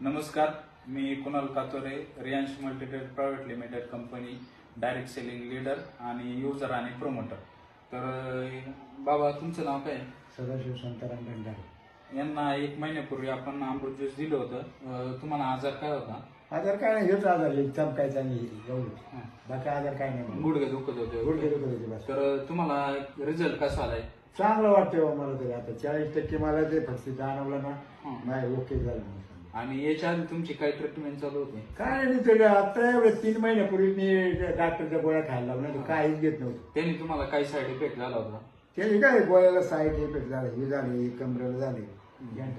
नमस्कार मी Kunal Katore Riyansh मल्टीटेड private limited company direct selling leader आणि युजर आणि प्रोमोटर तर बाबा तुमचं नाव काय? सदाशिव शांताराम भंडारे. यांना एक महिन्यापूर्वी आपण अमृत ज्यूस दिलं होतं. तुम्हाला आजार काय होता? आजार काय नाही हेच आजार चमकायचा नाही एवढं. हं. बाकी आजार काय नाही गुडघे दुखत होते. गुडघे दुखत होते तर तुम्हाला रिझल्ट कसा आलाय? चांगलं वाटतंय बा मला तरी. आता चाळीस टक्के मला ते फक्त जाणवलं ना. हं. नाही ओके झालं. आणि याच्या आधी तुमची काय ट्रीटमेंट चालू होती? काय नाही तरी आता एवढे तीन महिन्यापूर्वी मी डॉक्टरच्या गोळ्या खायला लागलो नाही तर काहीच घेत नव्हतं. त्यांनी तुम्हाला काय साईड इफेक्ट झाला होता? ते काय गोळ्याला साईड इफेक्ट झाले हे झाले कमरेला झाले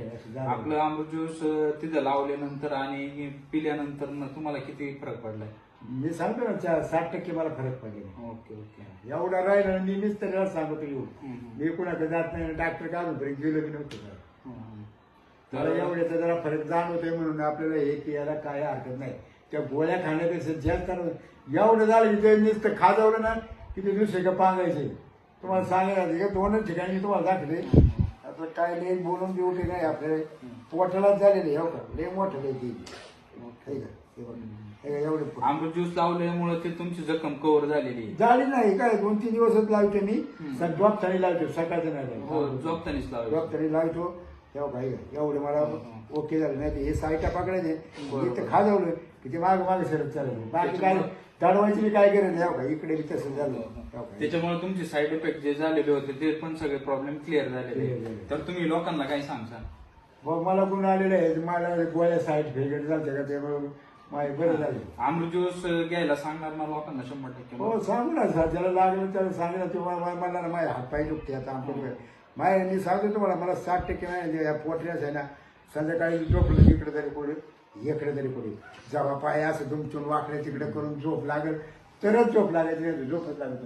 असं झालं. आपलं अमृत ज्यूस अं, तिथं लावल्यानंतर आणि पिल्यानंतर न तुम्हाला किती फरक पडलाय? मी सांगतो ना चा- साठ टक्के मला फरक पडले ओके ओके. एवढा राहिला आणि नेहमीच तरी सांगतो येऊ हम्म. मी कुणाकडे जात नाही डॉक्टर काढून तरी गेलो बी नव्हतं. मला एवढ्याचा जरा फरक जाणवतोय म्हणून आपल्याला हे पियाला काय हरकत नाही त्या गोळ्या खाण्यापेक्षा जास्त एवढं झालं की ते नुसतं खाजवलं ना की ते दुसरे का पांगायचे तुम्हाला सांगायचं का दोनच ठिकाणी मी तुम्हाला दाखवले आता काय लय बोलून देऊ की नाही आपल्या पोटालाच झालेले हो का लय मोठं लय ते हे? हे. हे एवढे. अमृत ज्यूस लावल्यामुळे ते तुमची जखम कव्हर झालेली आहे. झाली नाही काय दोन तीन दिवसच लावते मी. जॉब तरी लावतो सकाळचं नाही हो लावतो. लावायची. जॉब तरी लावतो तेव्हा भाई एवढे मला. ओके झालं नाही ते. हे साईटा पकडायचे बरोबर. इथं खाजवलं की ते माग मागे सरत चाललं. बाकी काय दडवायची बी काय गरज नाही. हो का इकडे बी तसं झालं. हो? त्याच्यामुळे तुमचे साईड इफेक्ट जे झालेले होते ते पण सगळे प्रॉब्लेम क्लिअर झालेले. तर तुम्ही लोकांना काय सांगता मग मला कोण आलेलं आहे? मला गोळ्या साईड फेगट झालं का त्यामुळे माझे बरं झाले. अमृत ज्यूस घ्यायला सांगणार ना लोकांना शंभर टक्के. हो सांगू ना सर ज्याला लागलं त्याला सांगितलं ते मला मला- मला माझे हातपाय दुखते आता. आमच्या माय मी सांगतो तुम्हाला मला साठ टक्के नाही या पोटऱ्याच आहे ना संध्याकाळी झोपलं इकडे तरी पुढे इकडे तरी पुढे. जेव्हा पाय असं दुमचून वाकडे तिकडे करून झोप लागेल. तरच झोप लागायची झोपच लागत